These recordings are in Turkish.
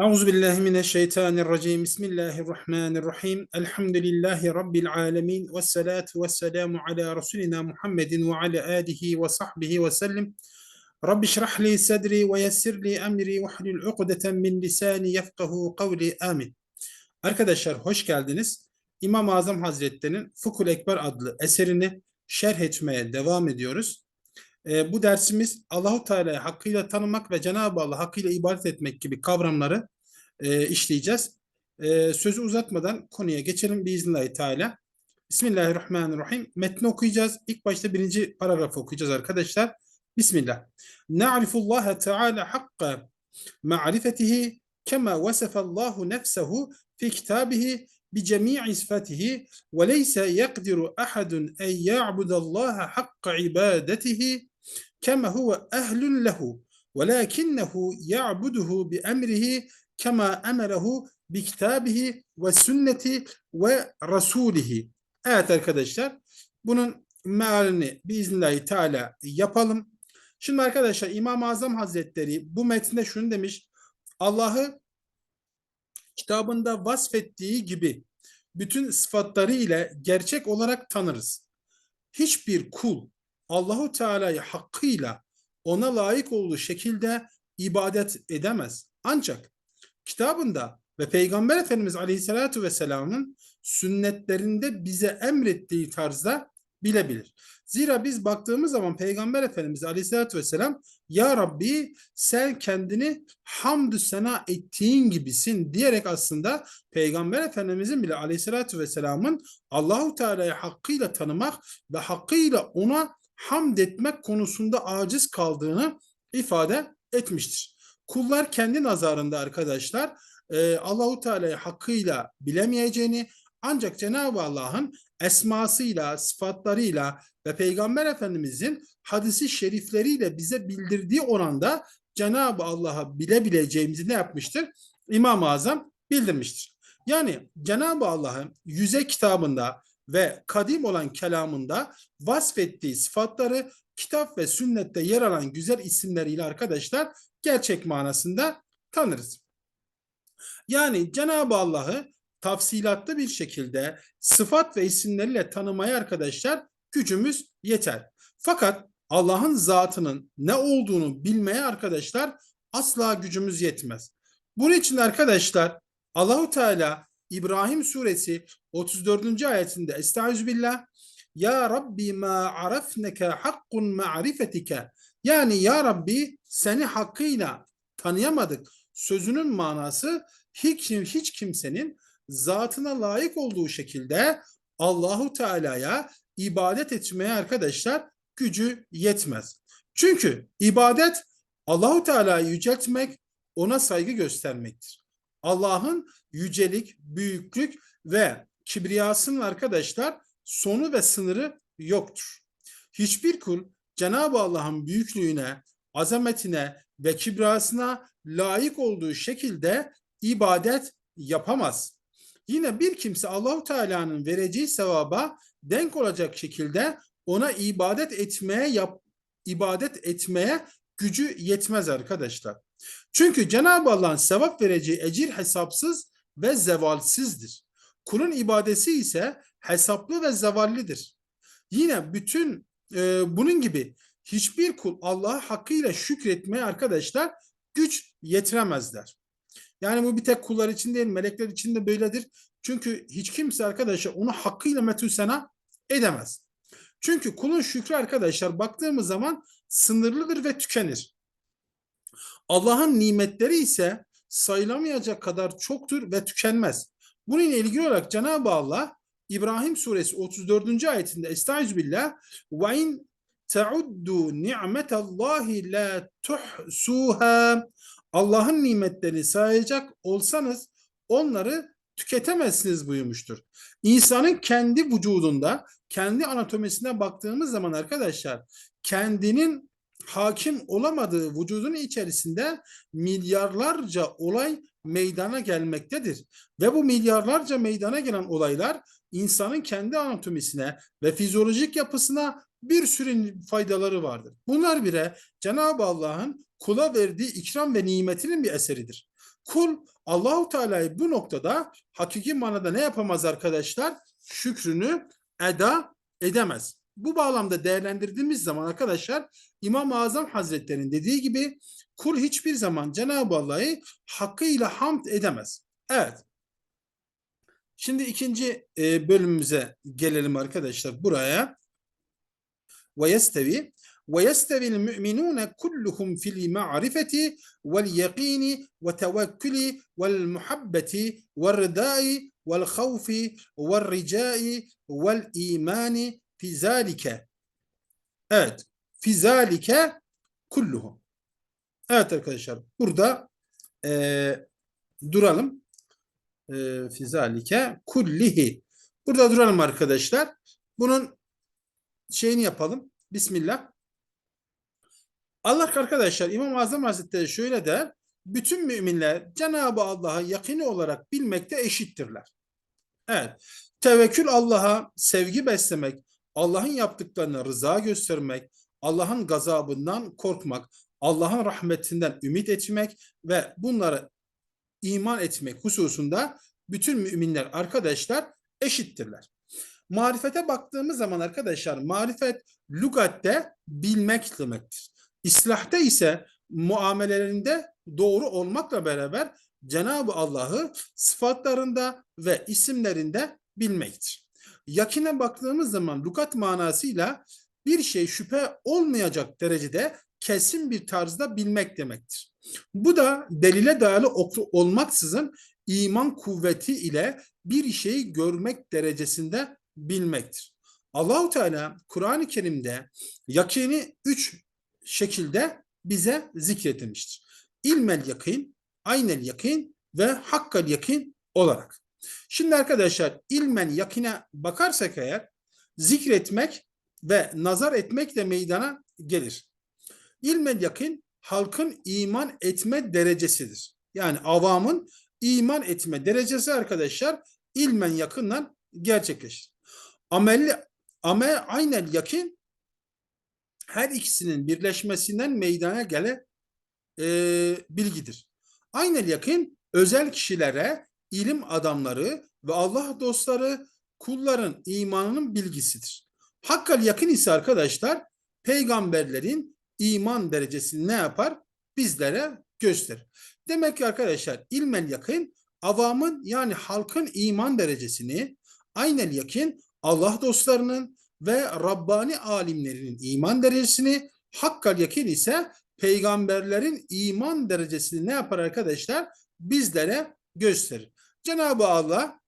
Euzu billahi mineşşeytanirracim. Bismillahirrahmanirrahim. Elhamdülillahi rabbil alamin ve salatu vesselamu ala resulina Muhammedin ve ala alihi ve sahbihi ve sellem. Rabbi şrah li sadri ve yessir li emri ve hlul ukdeten min lisani yefkahu kavli. Amin. Arkadaşlar hoş geldiniz. İmam-ı Azam Hazretleri'nin Fukul Ekber adlı eserini şerh etmeye devam ediyoruz E, bu dersimiz Allahu Teala'yı hakkıyla tanımak ve Cenab-ı Allah hakkıyla ibadet etmek gibi kavramları e, işleyeceğiz. E, sözü uzatmadan konuya geçelim biiznillahü teala. Bismillahirrahmanirrahim. Metni okuyacağız. İlk başta birinci paragrafı okuyacağız arkadaşlar. Bismillah. Na'rifullaha Teala hakka ma'rifetihi kema vasefallahu nefsehu fi kitabihi بجميع صفاته وليس يقدر أحد أن يعبد الله حق عبادته kema huve ehlun lehu velakinnehu ya'buduhu bi emrihi kema emerehu bi kitabihi ve sünneti ve rasulihi. Evet arkadaşlar bunun mealini biiznillahü teala yapalım. Şimdi arkadaşlar İmam-ı Azam Hazretleri bu metninde şunu demiş. Allah'ı kitabında vasfettiği gibi bütün sıfatları ile gerçek olarak tanırız. Hiçbir kul Allahu Teala'yı hakkıyla ona layık olduğu şekilde ibadet edemez. Ancak kitabında ve Peygamber Efendimiz Aleyhisselatü Vesselam'ın sünnetlerinde bize emrettiği tarzda bilebilir. Zira biz baktığımız zaman Peygamber Efendimiz Aleyhisselatü Vesselam Ya Rabbi sen kendini hamdü sena ettiğin gibisin diyerek aslında Peygamber Efendimizin bile Aleyhisselatü Vesselam'ın Allahu Teala'yı hakkıyla tanımak ve hakkıyla ona hamd etmek konusunda aciz kaldığını ifade etmiştir. Kullar kendi nazarında arkadaşlar e, Allahu Teala'yı hakkıyla bilemeyeceğini ancak Cenab-ı Allah'ın esmasıyla, sıfatlarıyla ve Peygamber Efendimizin hadisi şerifleriyle bize bildirdiği oranda Cenab-ı Allah'a bilebileceğimizi ne yapmıştır? İmam-ı Azam bildirmiştir. Yani Cenab-ı Allah'ın yüze kitabında ve kadim olan kelamında vasfettiği sıfatları kitap ve sünnette yer alan güzel isimleriyle arkadaşlar gerçek manasında tanırız. Yani Cenab-ı Allah'ı tafsilatlı bir şekilde sıfat ve isimleriyle tanımaya arkadaşlar gücümüz yeter. Fakat Allah'ın zatının ne olduğunu bilmeye arkadaşlar asla gücümüz yetmez. Bunun için arkadaşlar Allahu Teala İbrahim suresi 34. ayetinde Estağfirullah Ya Rabbi ma arafneke hakkun ma'rifetike yani Ya Rabbi seni hakkıyla tanıyamadık sözünün manası hiç, hiç kimsenin zatına layık olduğu şekilde Allahu Teala'ya ibadet etmeye arkadaşlar gücü yetmez. Çünkü ibadet Allahu Teala'yı yüceltmek, ona saygı göstermektir. Allah'ın yücelik, büyüklük ve kibriyasının arkadaşlar sonu ve sınırı yoktur. Hiçbir kul Cenab-ı Allah'ın büyüklüğüne, azametine ve kibrasına layık olduğu şekilde ibadet yapamaz. Yine bir kimse Allahu Teala'nın vereceği sevaba denk olacak şekilde ona ibadet etmeye yap ibadet etmeye gücü yetmez arkadaşlar. Çünkü Cenab-ı Allah'ın sevap vereceği ecir hesapsız ve zevalsizdir. Kulun ibadesi ise hesaplı ve zevallidir. Yine bütün e, bunun gibi hiçbir kul Allah'a hakkıyla şükretmeye arkadaşlar güç yetiremezler. Yani bu bir tek kullar için değil, melekler için de böyledir. Çünkü hiç kimse arkadaşlar onu hakkıyla metü sena edemez. Çünkü kulun şükrü arkadaşlar baktığımız zaman sınırlıdır ve tükenir. Allah'ın nimetleri ise sayılamayacak kadar çoktur ve tükenmez. Bununla ilgili olarak Cenab-ı Allah İbrahim suresi 34. ayetinde Estağfirullah ve in teuddu ni'metallahi la tuhsuha Allah'ın nimetlerini sayacak olsanız onları tüketemezsiniz buyurmuştur. İnsanın kendi vücudunda, kendi anatomisine baktığımız zaman arkadaşlar kendinin hakim olamadığı vücudun içerisinde milyarlarca olay meydana gelmektedir. Ve bu milyarlarca meydana gelen olaylar insanın kendi anatomisine ve fizyolojik yapısına bir sürü faydaları vardır. Bunlar bile Cenab-ı Allah'ın kula verdiği ikram ve nimetinin bir eseridir. Kul Allahu Teala'yı bu noktada hakiki manada ne yapamaz arkadaşlar? Şükrünü eda edemez. Bu bağlamda değerlendirdiğimiz zaman arkadaşlar İmam-ı Azam Hazretleri'nin dediği gibi kul hiçbir zaman Cenab-ı Allah'ı hakkıyla hamd edemez. Evet. Şimdi ikinci e, bölümümüze gelelim arkadaşlar buraya. Ve yestevi ve yestevi'l müminun kulluhum fil ma'rifeti vel yakini ve tevekkülü vel muhabbeti ve rıdai vel havfi vel ricai vel imani fi zalike. Evet. Fi zalike kulluhum. Evet arkadaşlar burada e, duralım. E, fi zalike kullihi. Burada duralım arkadaşlar. Bunun şeyini yapalım. Bismillah. Allah arkadaşlar İmam-ı Azam Hazretleri şöyle der. Bütün müminler Cenab-ı Allah'a yakini olarak bilmekte eşittirler. Evet. Tevekkül Allah'a sevgi beslemek, Allah'ın yaptıklarına rıza göstermek, Allah'ın gazabından korkmak, Allah'ın rahmetinden ümit etmek ve bunlara iman etmek hususunda bütün müminler arkadaşlar eşittirler. Marifete baktığımız zaman arkadaşlar marifet lügatte bilmek demektir. İslahta ise muamelelerinde doğru olmakla beraber Cenab-ı Allah'ı sıfatlarında ve isimlerinde bilmektir. Yakine baktığımız zaman lukat manasıyla bir şey şüphe olmayacak derecede kesin bir tarzda bilmek demektir. Bu da delile dayalı olmaksızın iman kuvveti ile bir şeyi görmek derecesinde bilmektir. Allahu Teala Kur'an-ı Kerim'de yakini üç şekilde bize zikretmiştir. İlmel yakin, aynel yakin ve hakkal yakin olarak. Şimdi arkadaşlar ilmen yakine bakarsak eğer zikretmek ve nazar etmek de meydana gelir. İlmen yakin halkın iman etme derecesidir. Yani avamın iman etme derecesi arkadaşlar ilmen yakından gerçekleşir. Amelli, amel aynel yakin her ikisinin birleşmesinden meydana gele e, bilgidir. Aynel yakin özel kişilere, ilim adamları ve Allah dostları kulların imanının bilgisidir. Hakkal yakın ise arkadaşlar peygamberlerin iman derecesini ne yapar? Bizlere gösterir. Demek ki arkadaşlar ilmel yakın avamın yani halkın iman derecesini aynel yakın Allah dostlarının ve Rabbani alimlerinin iman derecesini hakkal yakin ise peygamberlerin iman derecesini ne yapar arkadaşlar? Bizlere gösterir. Cenab-ı Allah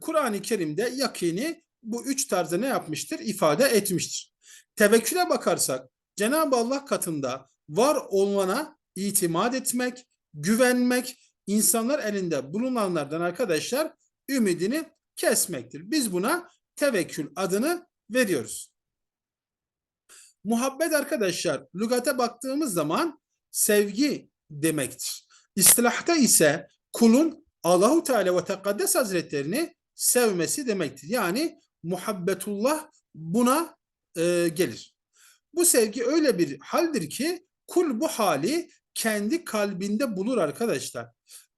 Kur'an-ı Kerim'de yakini bu üç tarzda ne yapmıştır? İfade etmiştir. Tevekküle bakarsak Cenab-ı Allah katında var olana itimat etmek, güvenmek, insanlar elinde bulunanlardan arkadaşlar ümidini kesmektir. Biz buna tevekkül adını veriyoruz. Muhabbet arkadaşlar lügate baktığımız zaman sevgi demektir. İstilahta ise kulun Allahu Teala ve Tekaddes Hazretlerini sevmesi demektir. Yani muhabbetullah buna e, gelir. Bu sevgi öyle bir haldir ki kul bu hali kendi kalbinde bulur arkadaşlar.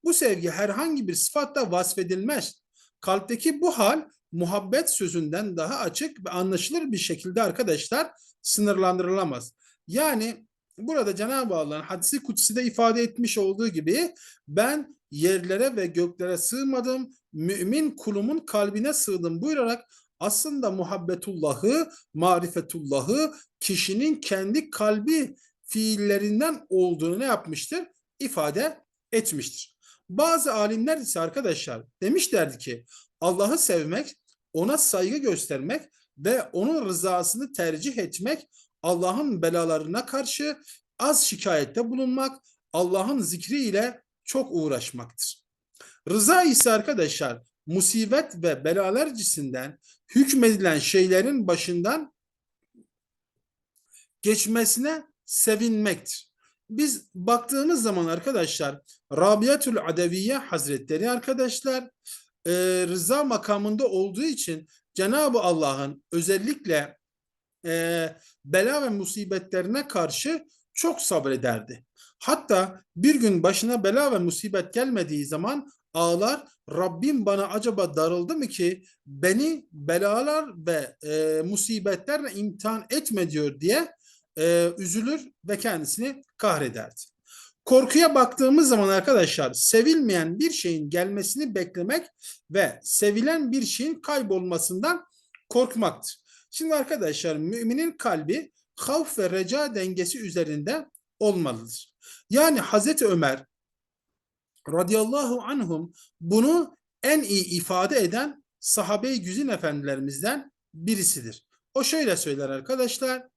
Bu sevgi herhangi bir sıfatla vasfedilmez. Kalpteki bu hal muhabbet sözünden daha açık ve anlaşılır bir şekilde arkadaşlar sınırlandırılamaz. Yani burada Cenab-ı Allah'ın hadisi kutside ifade etmiş olduğu gibi ben yerlere ve göklere sığmadım, mümin kulumun kalbine sığdım buyurarak aslında muhabbetullahı, marifetullahı kişinin kendi kalbi fiillerinden olduğunu ne yapmıştır? İfade etmiştir. Bazı alimler ise arkadaşlar demişlerdi ki Allah'ı sevmek, ona saygı göstermek ve onun rızasını tercih etmek, Allah'ın belalarına karşı az şikayette bulunmak, Allah'ın zikri ile çok uğraşmaktır. Rıza ise arkadaşlar musibet ve belalar cisinden hükmedilen şeylerin başından geçmesine sevinmektir. Biz baktığımız zaman arkadaşlar Rabiatül Adeviye Hazretleri arkadaşlar e, rıza makamında olduğu için Cenab-ı Allah'ın özellikle e, bela ve musibetlerine karşı çok sabrederdi. Hatta bir gün başına bela ve musibet gelmediği zaman ağlar Rabbim bana acaba darıldı mı ki beni belalar ve e, musibetlerle imtihan etme diyor diye e, üzülür ve kendisini kahrederdi. Korkuya baktığımız zaman arkadaşlar sevilmeyen bir şeyin gelmesini beklemek ve sevilen bir şeyin kaybolmasından korkmaktır. Şimdi arkadaşlar müminin kalbi havf ve reca dengesi üzerinde olmalıdır. Yani Hazreti Ömer radıyallahu anhum bunu en iyi ifade eden sahabe-i güzin efendilerimizden birisidir. O şöyle söyler arkadaşlar.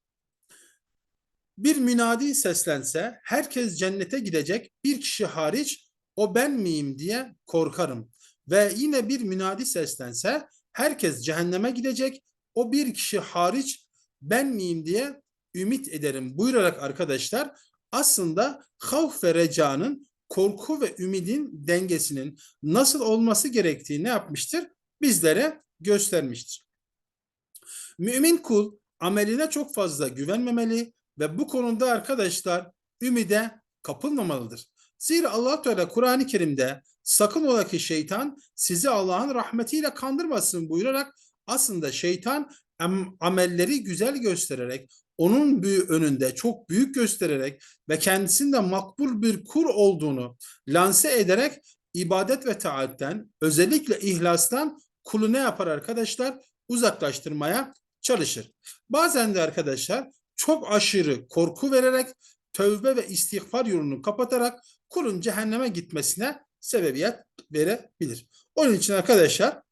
Bir münadi seslense herkes cennete gidecek bir kişi hariç o ben miyim diye korkarım. Ve yine bir münadi seslense herkes cehenneme gidecek o bir kişi hariç ben miyim diye ümit ederim buyurarak arkadaşlar aslında havf ve recanın korku ve ümidin dengesinin nasıl olması gerektiğini ne yapmıştır? Bizlere göstermiştir. Mümin kul ameline çok fazla güvenmemeli ve bu konuda arkadaşlar ümide kapılmamalıdır. Zira allah Teala Kur'an-ı Kerim'de sakın ola ki şeytan sizi Allah'ın rahmetiyle kandırmasın buyurarak aslında şeytan amelleri güzel göstererek onun büyü önünde çok büyük göstererek ve kendisinde makbul bir kur olduğunu lanse ederek ibadet ve taatten özellikle ihlastan kulu ne yapar arkadaşlar? Uzaklaştırmaya çalışır. Bazen de arkadaşlar çok aşırı korku vererek tövbe ve istiğfar yolunu kapatarak kulun cehenneme gitmesine sebebiyet verebilir. Onun için arkadaşlar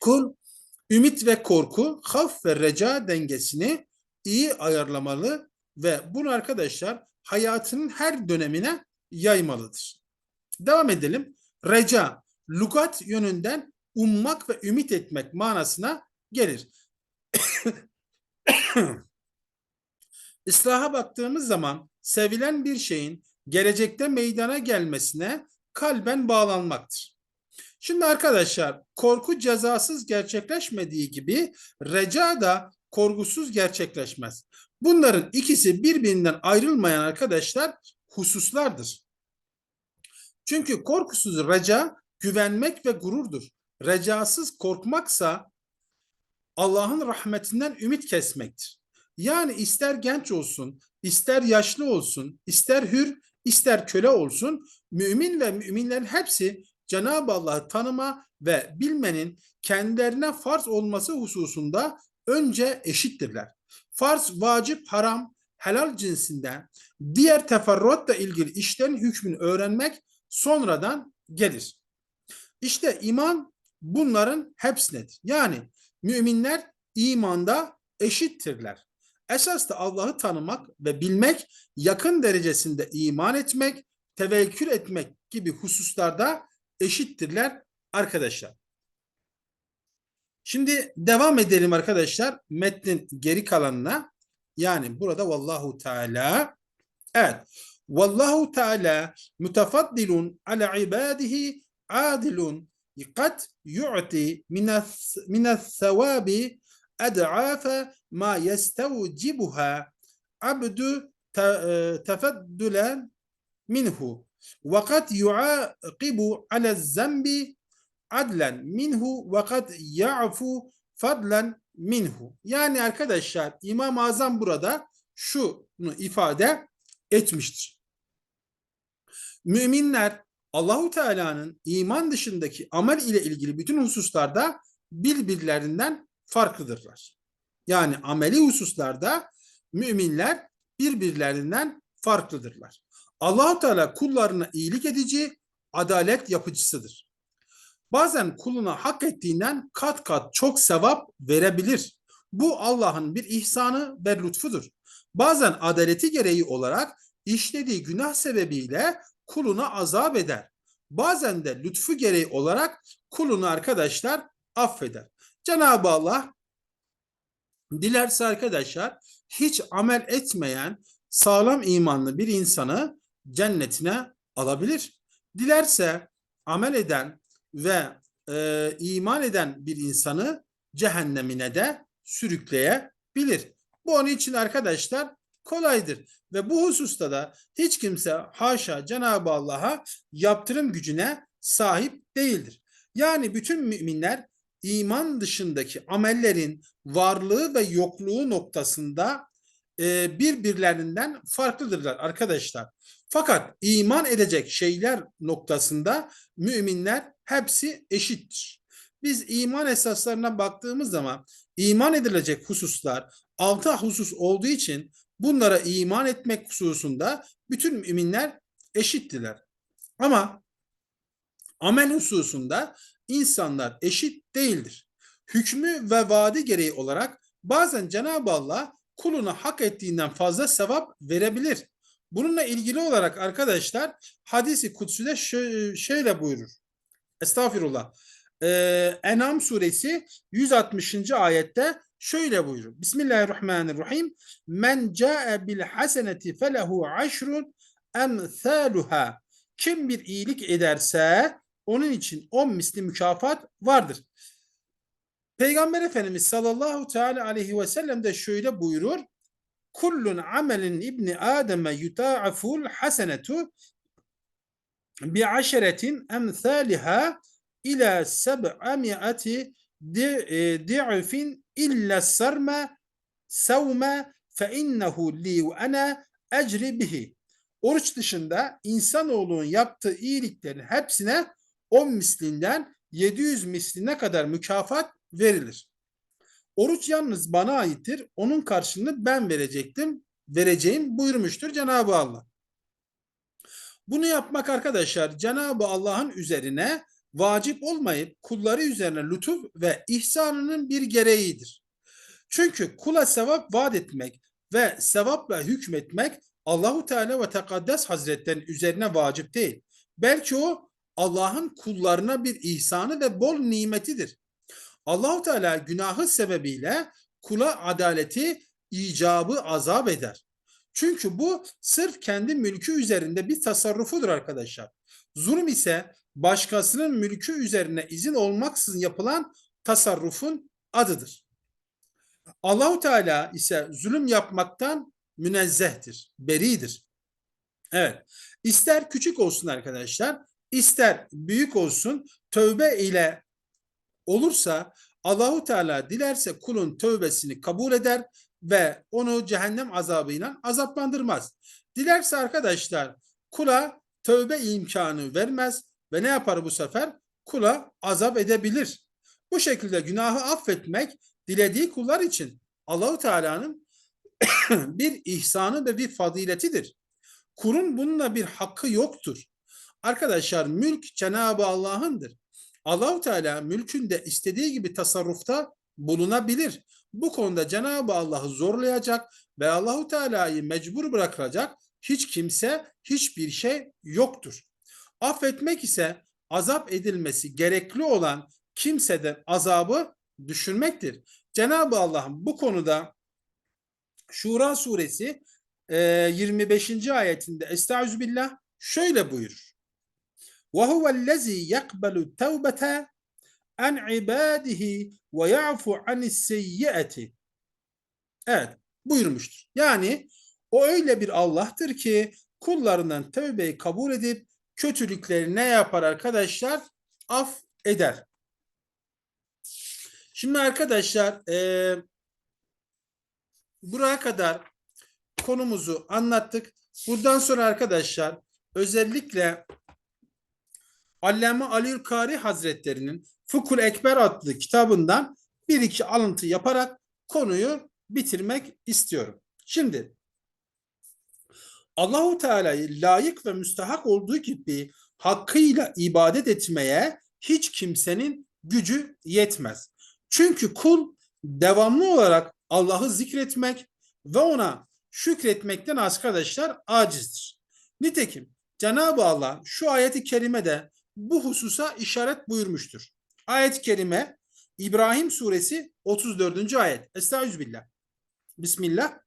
kul ümit ve korku, haf ve reca dengesini iyi ayarlamalı ve bunu arkadaşlar hayatının her dönemine yaymalıdır. Devam edelim. Reca, lugat yönünden ummak ve ümit etmek manasına gelir. İslaha baktığımız zaman sevilen bir şeyin gelecekte meydana gelmesine kalben bağlanmaktır. Şimdi arkadaşlar korku cezasız gerçekleşmediği gibi reca da korkusuz gerçekleşmez. Bunların ikisi birbirinden ayrılmayan arkadaşlar hususlardır. Çünkü korkusuz reca güvenmek ve gururdur. Recasız korkmaksa Allah'ın rahmetinden ümit kesmektir. Yani ister genç olsun, ister yaşlı olsun, ister hür, ister köle olsun, mümin ve müminlerin hepsi Cenab-ı Allah'ı tanıma ve bilmenin kendilerine farz olması hususunda önce eşittirler. Farz, vacip, haram, helal cinsinden diğer teferruatla ilgili işlerin hükmünü öğrenmek sonradan gelir. İşte iman bunların hepsinedir. Yani müminler imanda eşittirler. Esas da Allah'ı tanımak ve bilmek, yakın derecesinde iman etmek, tevekkül etmek gibi hususlarda eşittirler arkadaşlar. Şimdi devam edelim arkadaşlar metnin geri kalanına. Yani burada vallahu teala evet vallahu teala mütefaddilun ala ibadihi adilun kad yu'ti minas sevabi ad'afa ma yestevcibuha abdu tefaddulen minhu ve kad yuaqibu ala zambi adlen minhu ve kad ya'fu fadlen minhu. Yani arkadaşlar İmam-ı Azam burada şunu ifade etmiştir. Müminler Allahu Teala'nın iman dışındaki amel ile ilgili bütün hususlarda birbirlerinden farklıdırlar. Yani ameli hususlarda müminler birbirlerinden farklıdırlar. Allahu Teala kullarına iyilik edici, adalet yapıcısıdır. Bazen kuluna hak ettiğinden kat kat çok sevap verebilir. Bu Allah'ın bir ihsanı ve lütfudur. Bazen adaleti gereği olarak işlediği günah sebebiyle kuluna azap eder. Bazen de lütfu gereği olarak kulunu arkadaşlar affeder. Cenab-ı Allah dilerse arkadaşlar hiç amel etmeyen sağlam imanlı bir insanı cennetine alabilir. Dilerse amel eden ve e, iman eden bir insanı cehennemine de sürükleyebilir. Bu onun için arkadaşlar kolaydır. Ve bu hususta da hiç kimse haşa Cenab-ı Allah'a yaptırım gücüne sahip değildir. Yani bütün müminler iman dışındaki amellerin varlığı ve yokluğu noktasında e, birbirlerinden farklıdırlar arkadaşlar. Fakat iman edecek şeyler noktasında müminler hepsi eşittir. Biz iman esaslarına baktığımız zaman iman edilecek hususlar altı husus olduğu için bunlara iman etmek hususunda bütün müminler eşittiler. Ama amel hususunda insanlar eşit değildir. Hükmü ve vaadi gereği olarak bazen Cenab-ı Allah kuluna hak ettiğinden fazla sevap verebilir. Bununla ilgili olarak arkadaşlar hadisi kutsüde şöyle buyurur. Estağfirullah. Ee, Enam suresi 160. ayette şöyle buyurur. Bismillahirrahmanirrahim. Men ca'e bil haseneti felehu aşrun emsaluha. Kim bir iyilik ederse onun için on misli mükafat vardır. Peygamber Efendimiz sallallahu teala aleyhi ve sellem de şöyle buyurur. Kullun amelin ibni Adem'e yuta'aful hasenetu bi aşeretin emsaliha ila seb'ami'ati di'fin illa sarma savme fe innehu li ve ana ecri bihi. Oruç dışında insanoğlunun yaptığı iyiliklerin hepsine 10 mislinden 700 misline kadar mükafat verilir. Oruç yalnız bana aittir. Onun karşılığını ben verecektim. Vereceğim buyurmuştur Cenab-ı Allah. Bunu yapmak arkadaşlar Cenab-ı Allah'ın üzerine vacip olmayıp kulları üzerine lütuf ve ihsanının bir gereğidir. Çünkü kula sevap vaat etmek ve sevapla hükmetmek Allahu Teala ve Tekaddes Hazretlerinin üzerine vacip değil. Belki o Allah'ın kullarına bir ihsanı ve bol nimetidir. Allahu Teala günahı sebebiyle kula adaleti, icabı azap eder. Çünkü bu sırf kendi mülkü üzerinde bir tasarrufudur arkadaşlar. Zulüm ise başkasının mülkü üzerine izin olmaksızın yapılan tasarrufun adıdır. Allahu Teala ise zulüm yapmaktan münezzehtir, beridir. Evet. İster küçük olsun arkadaşlar, ister büyük olsun tövbe ile olursa Allahu Teala dilerse kulun tövbesini kabul eder ve onu cehennem azabıyla azaplandırmaz. Dilerse arkadaşlar kula tövbe imkanı vermez ve ne yapar bu sefer? Kula azap edebilir. Bu şekilde günahı affetmek dilediği kullar için Allahu Teala'nın bir ihsanı ve bir faziletidir. Kulun bununla bir hakkı yoktur. Arkadaşlar mülk Cenab-ı Allah'ındır. Allahu Teala mülkünde istediği gibi tasarrufta bulunabilir. Bu konuda Cenab-ı Allah'ı zorlayacak ve Allahu Teala'yı mecbur bırakacak hiç kimse, hiçbir şey yoktur. Affetmek ise azap edilmesi gerekli olan kimseden azabı düşünmektir. Cenab-ı Allah'ın bu konuda Şura suresi 25. ayetinde Estağfirullah şöyle buyurur. وهو الذي يقبل التوبة عن عباده ويعفو عن السيئة Evet buyurmuştur. Yani o öyle bir Allah'tır ki kullarından tövbeyi kabul edip kötülükleri ne yapar arkadaşlar? Af eder. Şimdi arkadaşlar e, buraya kadar konumuzu anlattık. Buradan sonra arkadaşlar özellikle Allame Ali Kari Hazretleri'nin Fukul Ekber adlı kitabından bir iki alıntı yaparak konuyu bitirmek istiyorum. Şimdi Allahu Teala'yı layık ve müstahak olduğu gibi hakkıyla ibadet etmeye hiç kimsenin gücü yetmez. Çünkü kul devamlı olarak Allah'ı zikretmek ve ona şükretmekten arkadaşlar acizdir. Nitekim Cenab-ı Allah şu ayeti kerimede bu hususa işaret buyurmuştur. Ayet-i kerime İbrahim suresi 34. ayet. Estağfirullah. Bismillah.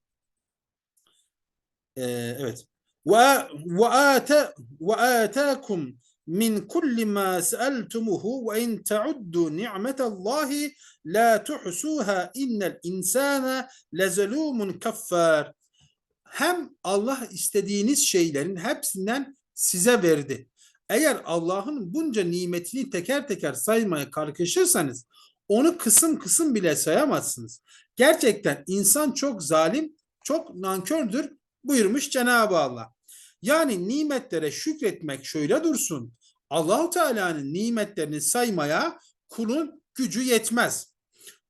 Ee, evet. Ve ve ata ve atakum min kulli ma sa'altumuhu ve in ta'uddu ni'metallahi la tuhsuha innel insana lezalumun kaffar. hem Allah istediğiniz şeylerin hepsinden size verdi. Eğer Allah'ın bunca nimetini teker teker saymaya kalkışırsanız onu kısım kısım bile sayamazsınız. Gerçekten insan çok zalim, çok nankördür buyurmuş Cenab-ı Allah. Yani nimetlere şükretmek şöyle dursun. Allahu Teala'nın nimetlerini saymaya kulun gücü yetmez.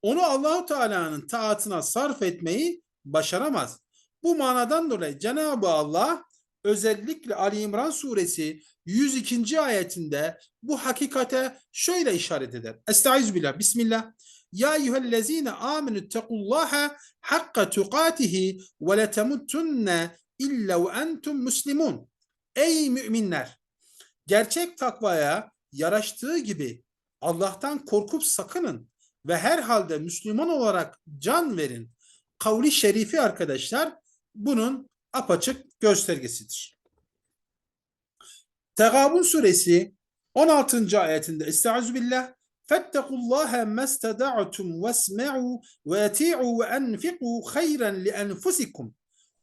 Onu Allahu Teala'nın taatına sarf etmeyi başaramaz. Bu manadan dolayı Cenab-ı Allah özellikle Ali İmran suresi 102. ayetinde bu hakikate şöyle işaret eder. Estaizu billah. Bismillah. Ya eyyühellezine amenü tekullaha hakka tukatihi ve le temutunne illa ve entum muslimun. Ey müminler! Gerçek takvaya yaraştığı gibi Allah'tan korkup sakının ve herhalde Müslüman olarak can verin. Kavli şerifi arkadaşlar bunun apaçık göstergesidir. Tegabun suresi 16. ayetinde Estaizu billah mesteda'tum vesme'u ve eti'u ve enfiqu hayran li enfusikum.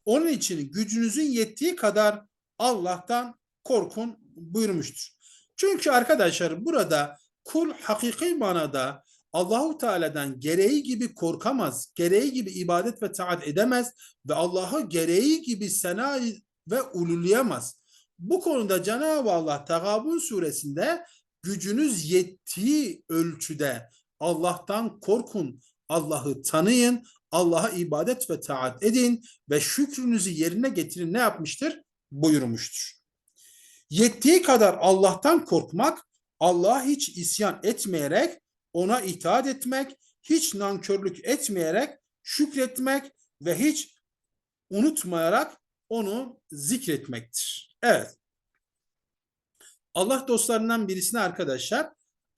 Onun için gücünüzün yettiği kadar Allah'tan korkun buyurmuştur. Çünkü arkadaşlar burada kul hakiki manada Allahu Teala'dan gereği gibi korkamaz, gereği gibi ibadet ve taat edemez ve Allah'ı gereği gibi sena ve ululeyemez. Bu konuda Cenab-ı Allah Tegabun suresinde gücünüz yettiği ölçüde Allah'tan korkun, Allah'ı tanıyın, Allah'a ibadet ve taat edin ve şükrünüzü yerine getirin ne yapmıştır? Buyurmuştur. Yettiği kadar Allah'tan korkmak, Allah'a hiç isyan etmeyerek, ona itaat etmek, hiç nankörlük etmeyerek, şükretmek ve hiç unutmayarak onu zikretmektir. Evet. Allah dostlarından birisine arkadaşlar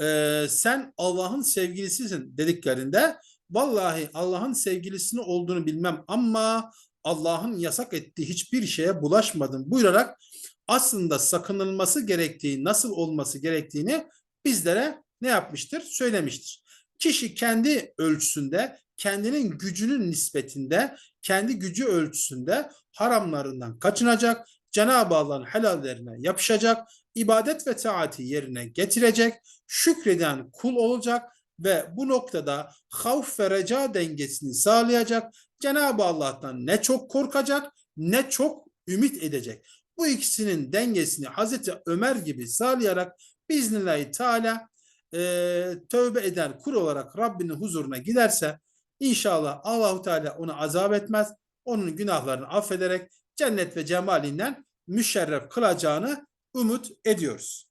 e, sen Allah'ın sevgilisisin dediklerinde vallahi Allah'ın sevgilisini olduğunu bilmem ama Allah'ın yasak ettiği hiçbir şeye bulaşmadım buyurarak aslında sakınılması gerektiği, nasıl olması gerektiğini bizlere ne yapmıştır? Söylemiştir. Kişi kendi ölçüsünde, kendinin gücünün nispetinde, kendi gücü ölçüsünde haramlarından kaçınacak, Cenab-ı Allah'ın helallerine yapışacak, ibadet ve taati yerine getirecek, şükreden kul olacak ve bu noktada havf ve reca dengesini sağlayacak. Cenab-ı Allah'tan ne çok korkacak ne çok ümit edecek. Bu ikisinin dengesini Hazreti Ömer gibi sağlayarak biiznillahü teala e, tövbe eden kul olarak Rabbinin huzuruna giderse inşallah Allahu Teala onu azap etmez. Onun günahlarını affederek cennet ve cemalinden müşerref kılacağını umut ediyoruz.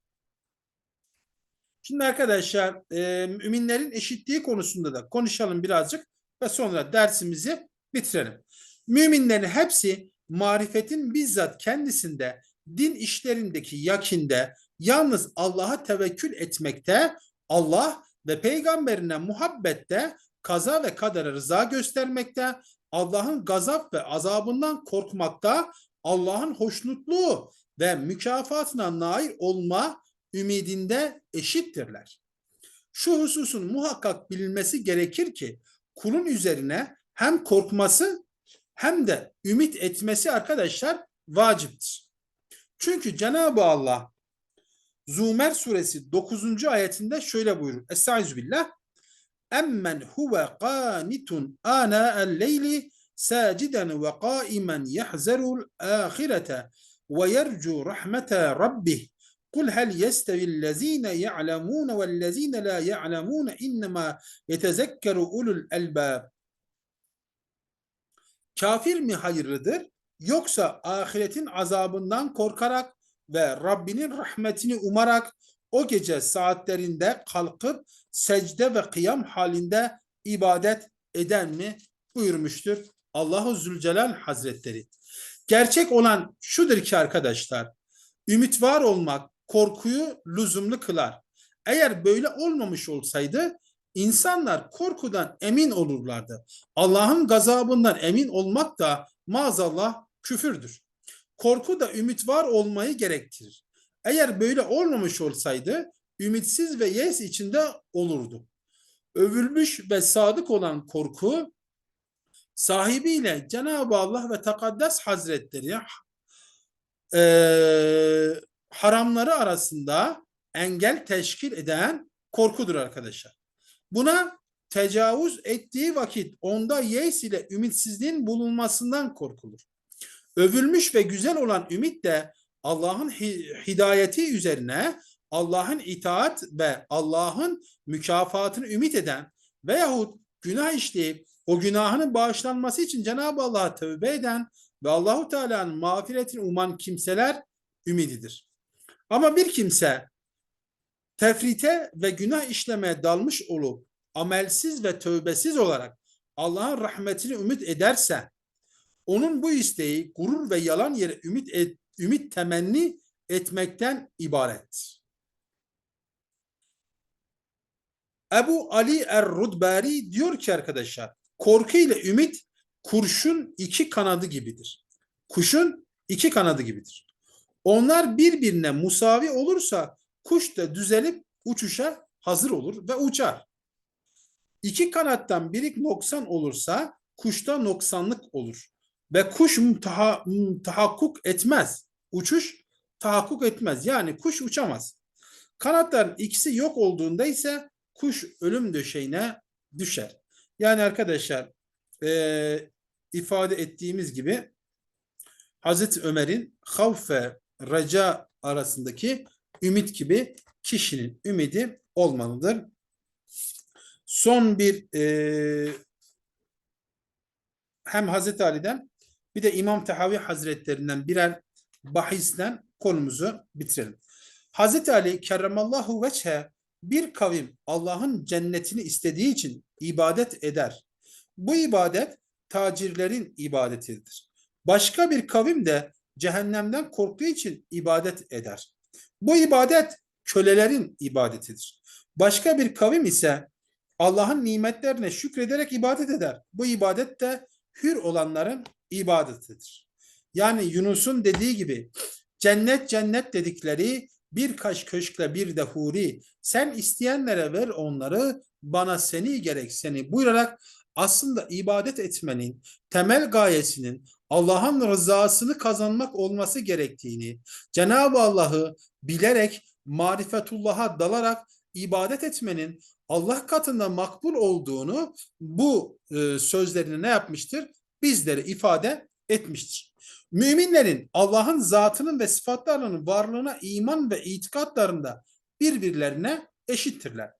Şimdi arkadaşlar e, müminlerin eşitliği konusunda da konuşalım birazcık ve sonra dersimizi bitirelim. Müminlerin hepsi marifetin bizzat kendisinde, din işlerindeki yakinde, yalnız Allah'a tevekkül etmekte, Allah ve peygamberine muhabbette, kaza ve kadere rıza göstermekte, Allah'ın gazap ve azabından korkmakta, Allah'ın hoşnutluğu ve mükafatına nail olma ümidinde eşittirler. Şu hususun muhakkak bilinmesi gerekir ki kulun üzerine hem korkması hem de ümit etmesi arkadaşlar vaciptir. Çünkü Cenab-ı Allah Zumer suresi 9. ayetinde şöyle buyurur. Estaizu billah. Emmen huve qanitun ana el-leyli saciden ve qaimen yahzerul ahirete ve yercu rahmete rabbih. Kul hel yestevillezine ya'lemune vellezine la ya'lemune innema yetezekkeru ulul elbab. Kafir mi hayırlıdır yoksa ahiretin azabından korkarak ve Rabbinin rahmetini umarak o gece saatlerinde kalkıp secde ve kıyam halinde ibadet eden mi buyurmuştur Allahu Zülcelal Hazretleri. Gerçek olan şudur ki arkadaşlar, ümit var olmak korkuyu lüzumlu kılar. Eğer böyle olmamış olsaydı insanlar korkudan emin olurlardı. Allah'ın gazabından emin olmak da maazallah küfürdür. Korku da ümit var olmayı gerektirir. Eğer böyle olmamış olsaydı ümitsiz ve yes içinde olurdu. Övülmüş ve sadık olan korku sahibiyle Cenab-ı Allah ve Tekaddes Hazretleri eee, haramları arasında engel teşkil eden korkudur arkadaşlar. Buna tecavüz ettiği vakit onda yeis ile ümitsizliğin bulunmasından korkulur. Övülmüş ve güzel olan ümit de Allah'ın hi- hidayeti üzerine Allah'ın itaat ve Allah'ın mükafatını ümit eden veyahut günah işleyip o günahının bağışlanması için Cenab-ı Allah'a tövbe eden ve Allahu Teala'nın mağfiretini uman kimseler ümididir. Ama bir kimse tefrite ve günah işlemeye dalmış olup amelsiz ve tövbesiz olarak Allah'ın rahmetini ümit ederse onun bu isteği gurur ve yalan yere ümit et- ümit temenni etmekten ibaret. Ebu Ali Er-Rudbari diyor ki arkadaşlar korku ile ümit kurşun iki kanadı gibidir. Kuşun iki kanadı gibidir. Onlar birbirine musavi olursa kuş da düzelip uçuşa hazır olur ve uçar. İki kanattan biri noksan olursa kuşta noksanlık olur. Ve kuş taha, tahakkuk etmez. Uçuş tahakkuk etmez. Yani kuş uçamaz. Kanatların ikisi yok olduğunda ise kuş ölüm döşeğine düşer. Yani arkadaşlar e, ifade ettiğimiz gibi Hazreti Ömer'in havf ve reca arasındaki ümit gibi kişinin ümidi olmalıdır. Son bir e, hem Hazreti Ali'den bir de İmam Tehavi Hazretlerinden birer bahisten konumuzu bitirelim. Hazreti Ali kerremallahu veçhe bir kavim Allah'ın cennetini istediği için ibadet eder. Bu ibadet tacirlerin ibadetidir. Başka bir kavim de cehennemden korktuğu için ibadet eder. Bu ibadet kölelerin ibadetidir. Başka bir kavim ise Allah'ın nimetlerine şükrederek ibadet eder. Bu ibadet de hür olanların ibadetidir. Yani Yunus'un dediği gibi cennet cennet dedikleri birkaç köşkle bir de huri sen isteyenlere ver onları bana seni gerek seni buyurarak aslında ibadet etmenin temel gayesinin Allah'ın rızasını kazanmak olması gerektiğini, Cenab-ı Allah'ı bilerek marifetullah'a dalarak ibadet etmenin Allah katında makbul olduğunu bu e, sözlerini ne yapmıştır? Bizlere ifade etmiştir. Müminlerin Allah'ın zatının ve sıfatlarının varlığına iman ve itikatlarında birbirlerine eşittirler.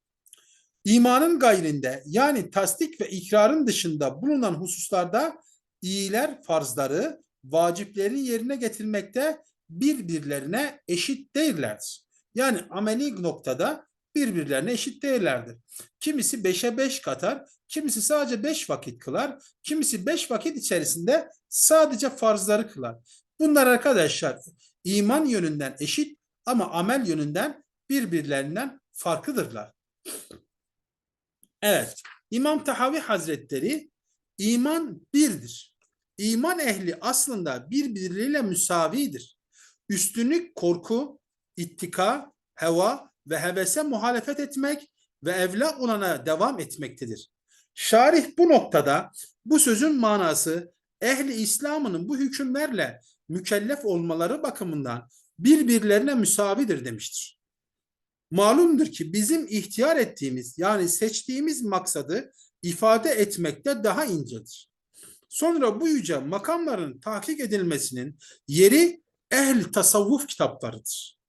İmanın gayrinde yani tasdik ve ikrarın dışında bulunan hususlarda iyiler farzları, vacipleri yerine getirmekte birbirlerine eşit değillerdir. Yani ameli noktada birbirlerine eşit değillerdir. Kimisi beşe beş katar, kimisi sadece beş vakit kılar, kimisi beş vakit içerisinde sadece farzları kılar. Bunlar arkadaşlar iman yönünden eşit ama amel yönünden birbirlerinden farklıdırlar. Evet, İmam Tahavi Hazretleri iman birdir. İman ehli aslında birbirleriyle müsavidir. Üstünlük korku, ittika, heva ve hevese muhalefet etmek ve evla olana devam etmektedir. Şarih bu noktada bu sözün manası ehli İslam'ın bu hükümlerle mükellef olmaları bakımından birbirlerine müsavidir demiştir. Malumdur ki bizim ihtiyar ettiğimiz yani seçtiğimiz maksadı ifade etmekte daha incedir. Sonra bu yüce makamların tahkik edilmesinin yeri ehl tasavvuf kitaplarıdır.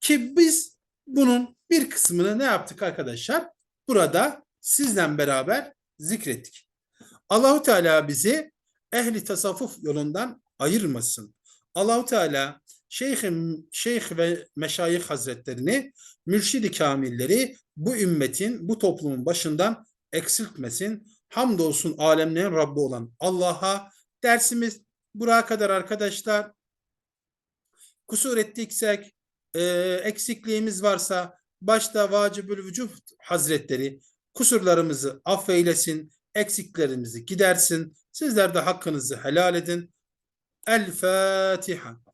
Ki biz bunun bir kısmını ne yaptık arkadaşlar? Burada sizden beraber zikrettik. Allahu Teala bizi ehli tasavvuf yolundan ayırmasın. Allahu Teala şeyhim, şeyh ve meşayih hazretlerini, mürşidi kamilleri bu ümmetin, bu toplumun başından eksiltmesin. Hamdolsun alemlerin Rabbi olan Allah'a. Dersimiz buraya kadar arkadaşlar. Kusur ettiksek, e, eksikliğimiz varsa başta Vacibül Vücub Hazretleri kusurlarımızı affeylesin, eksiklerimizi gidersin. Sizler de hakkınızı helal edin. El Fatiha.